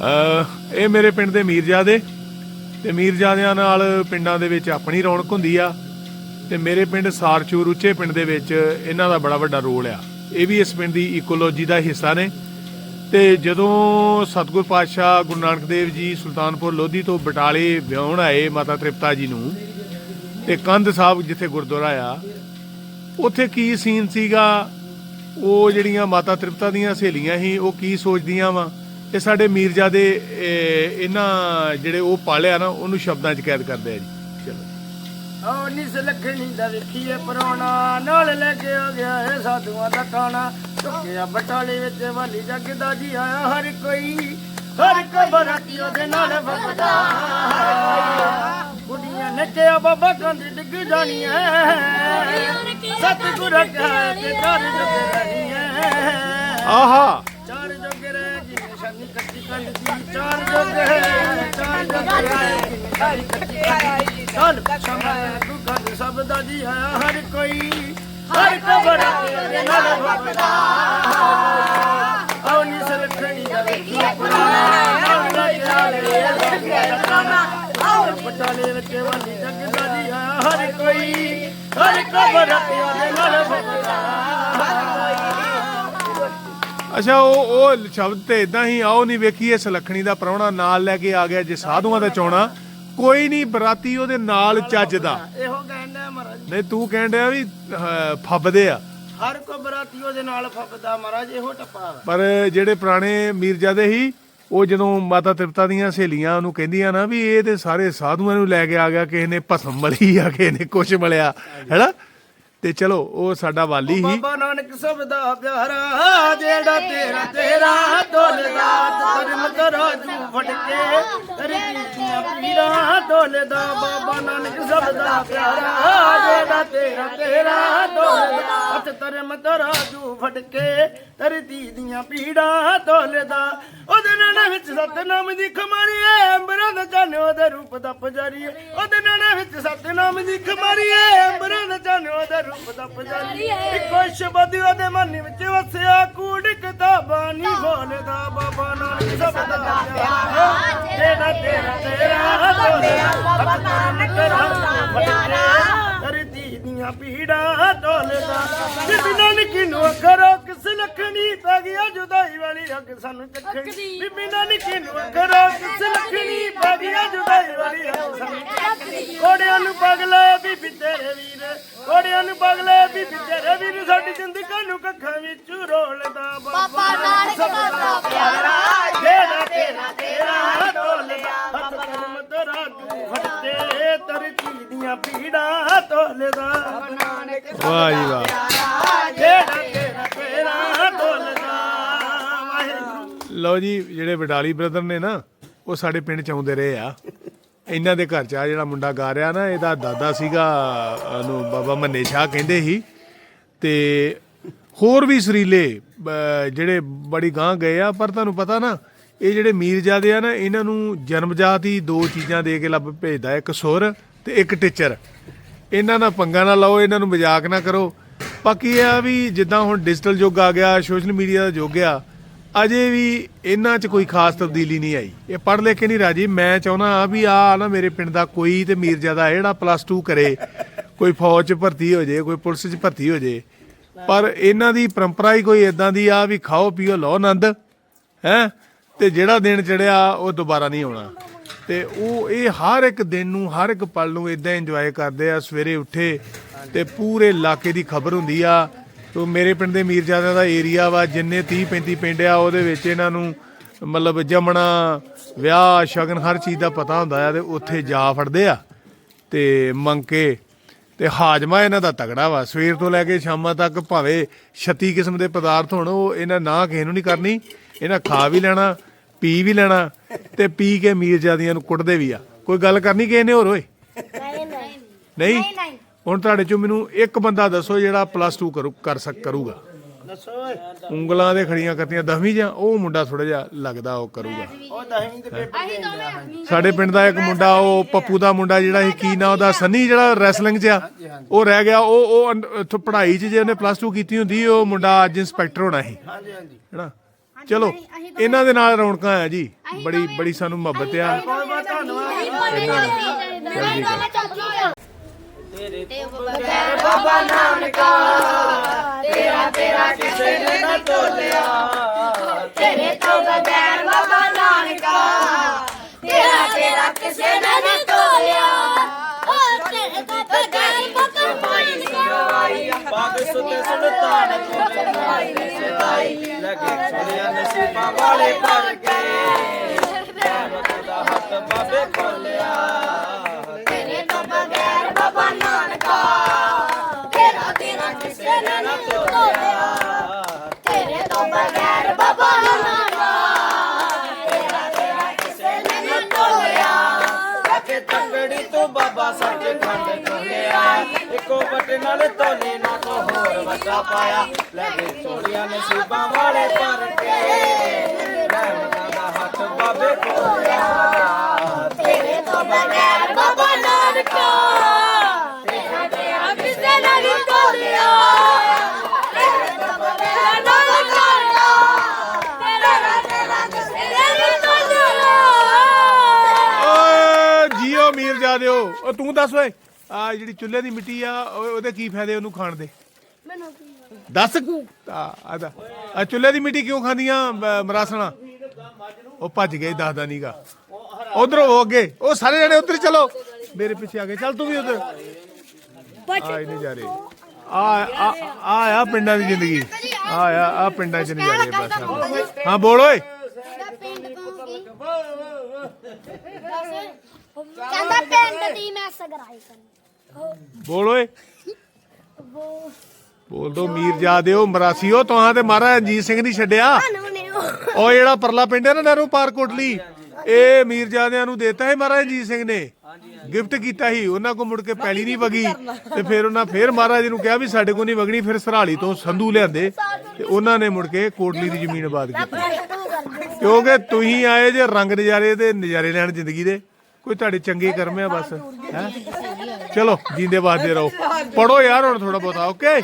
ਅਹ, ਇਹ ਮੇਰੇ ਪਿੰਡ ਦੇ ਮੀਰਜ਼ਾਦੇ ਤੇ ਮੀਰਜ਼ਾਦਿਆਂ ਨਾਲ ਪਿੰਡਾਂ ਦੇ ਵਿੱਚ ਆਪਣੀ ਰੌਣਕ ਹੁੰਦੀ ਆ ਤੇ ਮੇਰੇ ਪਿੰਡ ਸਾਰਚੂਰ ਉੱਚੇ ਪਿੰਡ ਦੇ ਵਿੱਚ ਇਹਨਾਂ ਦਾ ਬੜਾ ਵੱਡਾ ਰੋਲ ਆ। ਇਹ ਵੀ ਇਸ ਪਿੰਡ ਦੀ ਇਕੋਲੋਜੀ ਦਾ ਹਿੱਸਾ ਨੇ ਤੇ ਜਦੋਂ ਸਤਿਗੁਰ ਪਾਤਸ਼ਾਹ ਗੁਰੂ ਨਾਨਕ ਦੇਵ ਜੀ ਸੁਲਤਾਨਪੁਰ ਲੋਧੀ ਤੋਂ ਬਟਾਲੇ ਵਿਆਹਣ ਆਏ ਮਾਤਾ ਤ੍ਰਿਪਤਾ ਜੀ ਨੂੰ ਤੇ ਕੰਧ ਸਾਹਿਬ ਜਿੱਥੇ ਗੁਰਦੁਆਰਾ ਆ, ਉੱਥੇ ਕੀ ਸੀਨ ਸੀਗਾ? ਉਹ ਜਿਹੜੀਆਂ ਮਾਤਾ ਤ੍ਰਿਪਤਾ ਦੀਆਂ ਸਹੇਲੀਆਂ ਸੀ, ਉਹ ਕੀ ਸੋਚਦੀਆਂ ਵਾ? ਤੇ ਸਾਡੇ ਮੀਰਜ਼ਾਦੇ ਇਹ, ਇਹਨਾਂ ਜਿਹੜੇ ਉਹ ਪਾਲਿਆ ਨਾ ਉਹਨੂੰ ਸ਼ਬਦਾਂ 'ਚ ਕੈਦ ਕਰਦੇ ਆ ਜੀ। ਚਲੋ। ਓ ਨਿਸ ਲਖਣੀ ਦਾ ਵੇਖੀਏ ਪਰੋਣਾ ਨਾਲ ਲੈ ਕੇ ਆ ਗਿਆ ਹੈ ਸਾਧੂਆਂ ਦਾ ਟਾਣਾ ਝੁੱਕਿਆ ਬਟਾਲੇ ਵਿੱਚ ਵਾਲੀ ਜੱਗਦਾ ਜੀ ਆਇਆ ਹਰ ਕੋਈ ਹਰ ਕਬਰਾਤੀ ਉਹਦੇ ਨਾਲ ਵਗਦਾ ਕੁੜੀਆਂ ਨੱਚਿਆ ਬਾਬਾ ਕੰਧ ਡਿੱਗ ਜਾਣੀਆਂ ਸਤਿਗੁਰ ਕਹੇ ਤੇ ਕਰ ਜੁਗ ਰਹੀਆਂ ਆਹਾ। ਚਾਰ ਜੋਗ ਰਹਿ ਜੀ ਨਿਸ਼ਾਨੀ ਕੱਟੀ ਕੰਡ ਦੀ ਚਾਰ ਜੋਗ ਹੈ ਚਾਰ ਜੋਗ ਰਹਿ। ਜੀ ਨਿਸ਼ਾਨੀ ਕੱਟੀ ਕੰਡ ਦੀ ਚੱਲ ਸਮਾ ਦੁੱਖਾਂ ਦੇ ਸਭ ਦਾ ਜੀ ਆਇਆ ਹਰ ਕੋਈ। ਹਰ ਕਬਰ ਦੇ ਨਾਲ ਭਗਦਾ ਆਉ ਨੀ ਸਲਖਣੀ ਦਾ ਵੇਖੀ ਪੁਰਾਣਾ ਪਟਾਲੇ ਵਿੱਚ ਵਾਲੀ ਜੱਗ ਦਾ ਜੀ ਆਇਆ ਹਰ ਕੋਈ। ਹਰ ਕਬਰ ਦੇ ਅੱਛਾ ਉਹ ਉਹ ਸ਼ਬਦ ਤੇ ਇਦਾਂ ਹੀ ਆਓ ਨਹੀਂ ਵੇਖੀਏ ਸਲਖਣੀ ਦਾ ਪ੍ਰਾਹੁਣਾ ਨਾਲ ਲੈ ਕੇ ਆ ਗਿਆ ਜੇ ਸਾਧੂਆਂ ਦਾ ਚੋਣਾ। ਕੋਈ ਨਹੀਂ ਬਰਾਤੀ ਉਹਦੇ ਨਾਲ ਚੱਜਦਾ ਇਹੋ ਕਹਿੰਦਾ ਮਹਾਰਾਜ। ਨਹੀਂ ਤੂੰ ਡਿਆ ਵੀ ਅਹ, ਫੱਬਦੇ ਆ। ਹਰ ਕੋ ਬਰਾਤੀ ਉਹਦੇ ਨਾਲ ਫੱਬਦਾ ਮਹਾਰਾਜ ਇਹੋ ਟੱਪਾ ਵਾ। ਪਰ ਜਿਹੜੇ ਪੁਰਾਣੇ ਮੀਰਜ਼ਾਦੇ ਸੀ ਉਹ ਜਦੋਂ ਮਾਤਾ ਤ੍ਰਿਪਤਾ ਦੀਆਂ ਸਹੇਲੀਆਂ ਉਹਨੂੰ ਕਹਿੰਦੀਆਂ ਨਾ ਵੀ ਇਹ ਤੇ ਸਾਰੇ ਸਾਧੂਆਂ ਨੂੰ ਲੈ ਕੇ ਆ ਗਿਆ ਕਿਸੇ ਨੇ ਭਸਮ ਮਲੀ ਆ ਕਿਸੇ ਨੇ ਕੁਛ ਮਲਿਆ ਹੈਨਾ? ਤੇ ਚਲੋ ਉਹ ਸਾਡਾ ਵਾਲੀ ਹੀ। ਬਾਬਾ ਨਾਨਕ ਸਭ ਦਾ ਪਿਆਰਾ ਜਿਹੜਾ ਤੇਰਾ ਤੇਰਾ ਦੋਲਦਾ ਧਰਮ ਤਰਾਜੂ ਫੜ ਕੇ ਤੇਰੀ ਕੀਤੀਆਂ ਪੀਰਾਂ ਦੋਲਦਾ ਬਾਬਾ ਨਾਨਕ ਸਭ ਦਾ ਪਿਆਰਾ ਜਿਹੜਾ ਤੇਰਾ ਤੇਰਾ ਦੋਲਦਾ ਹੱਥ ਧਰਮ ਤਰਾਜੂ ਫੜ ਕੇ ਤੇਰੀ ਦੀਆਂ ਪੀੜਾਂ ਦੋਲਦਾ ਉਹਦੇ ਨਾਲ ਵਿੱਚ ਸਤਨਾਮ ਦੀ ਖਮਾਰੀਏ ਅੰਬਰਾਂ ਦਾ ਚੰਨ ਉਹਦੇ ਰੂਪ ਦਾ ਪੁਜਾਰੀਏ ਉਹਦੇ ਨਾਲ ਵਿੱਚ ਸਤਨਾਮ ਦੀ ਖਮਾਰੀਏ ਅੰਬਰਾਂ ਚੰਨ ਉਹਦੇ ਰੂਪ ਦਾ ਪੁਜਾਰੀਏ ਇੱਕੋ ਸ਼ਬਦ ਉਹਦੇ ਮਨ ਵਿੱਚ ਵਸਿਆ। ਕੂੜ ਕਿਤਾਬਾਂ ਨਹੀਂ ਬੋਲਦਾ ਬਾਬਾ ਨਾਨਕ ਸਭ ਦਾ ਪਿਆਰਾ। ਤੇਰਾ ਤੇਰਾ ਦੀਆਂ ਪੀੜਾਂ ਢੋਲਦਾ ਜਿਸ ਨਾਨਕ ਨੂੰ ਕਰੋ ਕਿਸ ਲਖਣੀ ਪੈ ਗਿਆ ਜੁਦਾਈ ਵਾਲੀ ਅੱਗ ਸਾਨੂੰ ਚੱਖਣੀ। ਬੀਬੀ ਨਾਨਕ ਨੂੰ ਕਰੋ ਕਿਸ ਲਖਣੀ ਪੈ ਗਿਆ ਜੁਦਾਈ ਵਾਲੀ ਅੱਗ ਸਾਨੂੰ ਚੱਖਣੀ ਕੋੜਿਆਂ ਨੂੰ ਪਗਲੇ ਬੀਬੀ ਤੇਰੇ ਵੀਰ ਕੋੜਿਆਂ ਨੂੰ ਪਗਲੇ ਬੀਬੀ ਤੇਰੇ ਵੀਰ ਸਾਡੀ ਜ਼ਿੰਦਗੀ ਨੂੰ ਕੱਖਾਂ ਵਿੱਚ ਰੋਲਦਾ ਬਾਬਾ। ਨਾਨਕ ਦਾ ਪਿਆਰਾ ਜਿਹੜਾ ਤੇਰਾ ਤੇਰਾ ਢੋਲਦਾ ਹੱਥ ਕਰਮ ਤੇਰਾ ਤੂੰ ਫਟਕੇ ਤਰਤੀ ਦੀਆਂ ਪੀੜਾਂ ਢੋਲਦਾ ਨਾਨਕ ਵਾਹ ਜੀ ਵਾਹ। ਜਿਹੜਾ ਤੇਰਾ ਤੇਰਾ ਢੋਲਦਾ ਵਾਹਿਗੁਰੂ। ਲਓ ਜੀ ਜਿਹੜੇ ਬਡਾਲੀ ਬ੍ਰਦਰ ਨੇ ਨਾ ਉਹ ਸਾਡੇ ਪਿੰਡ ਚ ਆਉਂਦੇ ਰਹੇ ਆ। ਇਹਨਾਂ ਦੇ ਘਰ ਚ ਆ ਜਿਹੜਾ ਮੁੰਡਾ ਗਾ ਰਿਹਾ ਨਾ, ਇਹਦਾ ਦਾਦਾ ਸੀਗਾ, ਉਹਨੂੰ ਬਾਬਾ ਮੰਨੇ ਸ਼ਾਹ ਕਹਿੰਦੇ ਸੀ। ਤੇ ਹੋਰ ਵੀ ਸਰੀਲੇ ਜਿਹੜੇ ਬੜੀ ਗਾਂ ਗਏ ਆ, ਪਰ ਤੁਹਾਨੂੰ ਪਤਾ ਨਾ, ਇਹ ਜਿਹੜੇ ਮੀਰਜ਼ਾਦੇ ਆ ਨਾ, ਇਹਨਾਂ ਨੂੰ ਜਨਮਜਾਤ ਹੀ ਦੋ ਚੀਜ਼ਾਂ ਦੇ ਕੇ ਲੱਭ ਭੇਜਦਾ, ਇੱਕ ਸੁਰ ਤੇ ਇੱਕ ਟੀਚਰ। ਇਹਨਾਂ ਨਾਲ ਪੰਗਾ ਨਾ ਲਾਓ, ਇਹਨਾਂ ਨੂੰ ਮਜ਼ਾਕ ਨਾ ਕਰੋ। ਬਾਕੀ ਇਹ ਆ ਵੀ ਜਿੱਦਾਂ ਹੁਣ ਡਿਜੀਟਲ ਯੁੱਗ ਆ ਗਿਆ ਸੋਸ਼ਲ ਮੀਡੀਆ ਦਾ ਯੁੱਗ ਆ ਅਜੇ ਵੀ ਇਹਨਾਂ 'ਚ ਕੋਈ ਖਾਸ ਤਬਦੀਲੀ ਨਹੀਂ ਆਈ। ਇਹ ਪੜ੍ਹ ਲਿਖ ਕੇ ਨਹੀਂ ਰਾਜੀ। ਮੈਂ ਚਾਹੁੰਦਾ ਆ ਵੀ ਆ ਨਾ ਮੇਰੇ ਪਿੰਡ ਦਾ ਕੋਈ ਤੇ ਮੀਰਜ਼ਾਦਾ ਜਿਹੜਾ ਪਲੱਸ 2 ਕਰੇ। ਕੋਈ ਫੌਜ 'ਚ ਭਰਤੀ ਹੋ ਜੇ, ਕੋਈ ਪੁਲਿਸ 'ਚ ਭਰਤੀ ਹੋ ਜੇ। ਪਰ ਇਹਨਾਂ ਦੀ ਪਰੰਪਰਾ ਹੀ ਕੋਈ ਇਦਾਂ ਦੀ ਆ ਵੀ ਖਾਓ, ਪੀਓ, ਲਓ ਆਨੰਦ, ਹੈ? ਤੇ ਜਿਹੜਾ ਦਿਨ ਚੜਿਆ ਉਹ ਦੁਬਾਰਾ ਨਹੀਂ ਆਉਣਾ। ਤੇ ਉਹ ਇਹ ਹਰ ਇੱਕ ਦਿਨ ਨੂੰ, ਹਰ ਇੱਕ ਪਲ ਨੂੰ ਇਦਾਂ ਇੰਜੋਏ ਕਰਦੇ ਆ। ਸਵੇਰੇ ਉੱਠੇ ਤੇ ਪੂਰੇ ਇਲਾਕੇ ਦੀ ਖਬਰ ਹੁੰਦੀ ਆ। ਤੋ ਮੇਰੇ ਪਿੰਡ ਦੇ ਮੀਰਜ਼ਾਦਿਆਂ ਦਾ ਏਰੀਆ ਵਾ ਜਿੰਨੇ 30 35 ਪਿੰਡ ਆ ਉਹਦੇ ਵਿੱਚ ਇਹਨਾਂ ਨੂੰ ਮਤਲਬ ਜੰਮਣਾ ਵਿਆਹ ਸ਼ਗਨ ਹਰ ਚੀਜ਼ ਦਾ ਪਤਾ ਹੁੰਦਾ ਆ ਤੇ ਉੱਥੇ ਜਾ ਫੜਦੇ ਆ ਤੇ ਮੰਗ ਕੇ ਤੇ ਹਾਜਮਾ ਇਹਨਾਂ ਦਾ ਤਗੜਾ ਵਾ। ਸਵੇਰ ਤੋਂ ਲੈ ਕੇ ਸ਼ਾਮਾਂ ਤੱਕ ਭਾਵੇਂ 36 ਕਿਸਮ ਦੇ ਪਦਾਰਥ ਹੋਣ ਉਹ ਇਹਨਾਂ ਨਾ ਕਿਸੇ ਨੂੰ ਨਹੀਂ ਕਰਨੀ। ਇਹਨਾਂ ਖਾ ਵੀ ਲੈਣਾ ਪੀ ਵੀ ਲੈਣਾ ਤੇ ਪੀ ਕੇ ਮੀਰਜ਼ਾਦੀਆਂ ਨੂੰ ਕੁੱਟਦੇ ਵੀ ਆ। ਕੋਈ ਗੱਲ ਕਰਨੀ ਕਿਸੇ ਨੇ ਹੋਰ ਓਏ? ਨਹੀਂ। ਹੁਣ ਤੁਹਾਡੇ ਚੋਂ ਮੈਨੂੰ ਇੱਕ ਬੰਦਾ ਦੱਸੋ ਜਿਹੜਾ ਪਲੱਸ 2 ਕਰੂ ਕਰ ਸਕ ਕਰੂਗਾ। ਦੱਸੋ ਓਏ। ਉਂਗਲਾਂ ਦੇ ਖੜੀਆਂ ਕਰਤੀਆਂ ਦਸਵੀਂ ਜਾਂ ਉਹ ਮੁੰਡਾ ਥੋੜਾ ਜਿਹਾ ਲੱਗਦਾ ਉਹ ਕਰੂਗਾ। ਉਹ ਦੇ ਪੇਪਰ। ਸਾਡੇ ਪਿੰਡ ਦਾ ਇੱਕ ਮੁੰਡਾ ਉਹ ਪੱਪੂ ਦਾ ਮੁੰਡਾ ਜਿਹੜਾ ਸੀ ਕੀ ਨਾਂ ਉਹਦਾ? ਸੰਨੀ ਜਿਹੜਾ ਰੈਸਲਿੰਗ 'ਚ ਆ। ਉਹ ਰਹਿ ਗਿਆ ਉਹ ਉਹ ਅੰਡ- ਇੱਥੋਂ ਪੜ੍ਹਾਈ 'ਚ ਜੇ ਉਹਨੇ ਪਲੱਸ 2 ਕੀਤੀ ਹੁੰਦੀ ਉਹ ਮੁੰਡਾ ਅੱਜ ਇੰਸਪੈਕਟਰ ਹੋਣਾ ਸੀ। ਹਾਂਜੀ ਹਾਂਜੀ। ਹੈਨਾ? ਚਲੋ ਇਹਨਾਂ ਦੇ ਨਾਲ ਰੌਣਕਾਂ ਆ ਜੀ। ਬੜੀ ਬੜੀ ਸਾਨੂੰ ਮੁਹੱਬਤ ਆ। ਬਹੁਤ ਬਹੁਤ ਧੰਨਵਾਦ। ਬਾਬਾ ਨਾਨਕਾ ਕਿਸੇ ਨੇ ਨਾ ਤੋਲਿਆ। ਤੇਰੇ ਤੋਂ ਬਗੈਰ ਬਾਬਾ ਨਾਨਕਾ ਤੇਰਾ ਤੇਰਾ ਕਿਸੇ ਨੇ ਨਹੀਂ ਤੋਲਿਆ। ਓ ਤੇਰੇ ਤੋਂ ਬਗੈਰ ਬਾਬਾ ਨਾਨਕਾ ਬਾਗ ਸੁਤੇ ਸੁਲਤਾਨ ਕੋਲੇ ਨਾਈ ਸਦਾਈ ਲਗੇ ਸੁਣਿਆ ਨਸੀਬਾਂ ਵਾਲੇ ਭਰ ਕੇ। ਰਹਿਮਤ ਦਾ ਹੱਥ ਬਾਬੇ ਖੋਲਿਆ ਤੇਰਾ ਕਿਸੇ ਨੇ ਨਹੀਂ ਤੋਲਿਆ ਤੇਰੇ ਤੋਂ ਬਗੈਰ ਬਾਬਾ ਨਾਨਕਾ ਤੇਰਾ ਤੇਰਾ ਕਿਸੇ ਨੇ ਨਹੀਂ ਤੋਲਿਆ ਕਿ ਤੰਗੜੀ ਤੋਂ ਬਾਬਾ ਸੱਚ ਖੰਡ ਖੋਲਿਆ ਇੱਕੋ ਬਟੇ ਨਾਲ ਤੋਲੇ ਨਾ ਕੋ ਹੋਰ ਵੱਡਾ ਪਾਇਆ ਲਗੇ ਚੋਲੀਆਂ ਨਸੀਬਾਂ ਵਾਲੇ ਭਰ ਕੇ ਰਹਿਮਤ ਦਾ ਹੱਥ ਬਾਬੇ ਖੋਲਿਆ ਤੇਰੇ ਤੋਂ ਬਗੈਰ ਬਾਬਾ ਨਾਨਕਾ ਤੇਰਾ ਤੇਰਾ ਕਿਸੇ ਨੇ ਨਹੀਂ ਤੋਲਿਆ ਤੇਰੇ ਤੋਂ ਬਗੈਰ ਬਾਬਾ ਨਾਨਕਾ ਤੇਰਾ ਤੇਰਾ ਕਿਸੇ ਨੇ ਨਹੀਂ ਤੋਲਿਆ ਓਏ ਜੀਓ ਮੀਰਜ਼ਾਦਿਓ ਉਹ ਤੂੰ ਦੱਸ ਓਏ ਆ ਜਿਹੜੀ ਚੁੱਲ੍ਹੇ ਦੀ ਮਿੱਟੀ ਆ ਉਹ- ਉਹਦੇ ਕੀ ਫਾਇਦੇ ਉਹਨੂੰ ਖਾਣ ਦੇ? ਦੱਸ। ਆ ਆਦਾ ਆ ਚੁੱਲ੍ਹੇ ਦੀ ਮਿੱਟੀ ਕਿਉਂ ਖਾਂਦੀਆਂ ਮ- ਮਰਾਸਣਾ? ਉਹ ਭੱਜ ਗਏ ਦੱਸਦਾ ਨੀਗਾ। ਉਧਰ ਉਹ ਅੱਗੇ ਉਹ ਸਾਰੇ ਜਣੇ ਉਧਰ ਚਲੋ। ਮੇਰੇ ਪਿੱਛੇ ਆ ਗਏ। ਚੱਲ ਤੂੰ ਵੀ ਉਧਰ। ਆ ਇਹਨੇ ਜਾ ਰਹੇ। ਆ ਆ ਆ ਆ ਪਿੰਡਾਂ ਦੀ ਜ਼ਿੰਦਗੀ। ਆ ਆ ਆ ਪਿੰਡਾਂ ਚ ਨਜ਼ਾਰੇ ਬਸ। ਆ। ਹਾਂ ਬੋਲ ਓਏ ਪਿੰਡ ਤੋਂ ਕੀ ਕਹਿੰਦਾ ਪਿੰਡ ਦੀ ਮੈਂ ਸਗਰਾਈ ਕਰਨੀ। ਬੋਲ ਓਏ। ਬੋਲ ਦੋ ਮੀਰਜ਼ਾਦਿਓ ਮਰਾਸੀਓ ਤੁਹਾਂ ਤੇ ਮਹਾਰਾਜ ਰਣਜੀਤ ਸਿੰਘ ਨਹੀਂ ਛੱਡਿਆ। ਉਹ। ਜਿਹੜਾ ਪਰਲਾ ਪਿੰਡ ਹੈ ਨਾ ਨਹਿਰੂ ਪਾਰ ਕੋਟਲੀ ਇਹ ਮੀਰਜ਼ਾਦਿਆਂ ਨੂੰ ਦਿੱਤਾ ਹੈ ਮਹਾਰਾਜ ਰਣਜੀਤ ਸਿੰਘ ਨੇ। ਗਿਫਟ ਕੀਤਾ ਸੀ ਉਹਨਾਂ ਕੋ ਮੁੜ ਕੇ ਪੈਲੀ ਨਹੀਂ ਵਗੀ। ਤੇ ਫਿਰ ਉਹਨਾਂ ਫਿਰ ਮਹਾਰਾਜ ਨੂੰ ਕਿਹਾ ਵੀ ਸਾਡੇ ਕੋ ਨਹੀਂ ਵਗਣੀ ਫਿਰ ਸਰਾਲੀ ਤੋਂ ਸੰਧੂ ਲਿਆਂਦੇ। ਤੇ ਉਹਨਾਂ ਨੇ ਮੁੜ ਕੇ ਕੋਟਲੀ ਦੀ ਜ਼ਮੀਨ ਆਬਾਦ ਕੀਤੀ। ਕਿਉਂਕਿ ਤੁਸੀਂ ਆਏ ਜੇ ਰੰਗ ਨਜ਼ਾਰੇ ਤੇ ਨਜ਼ਾਰੇ ਲੈਣ ਜ਼ਿੰਦਗੀ ਦੇ। ਕੋਈ ਤੁਹਾਡੇ ਚੰਗੇ ਕਰਮ ਆ ਬਸ ਹੈ? ਚਲੋ ਜੀਂਦੇ ਵਾਸਤੇ ਰਹੋ। ਪੜੋ ਯਾਰ ਹੁਣ ਥੋੜਾ ਬਹੁਤਾ ਓਕੇ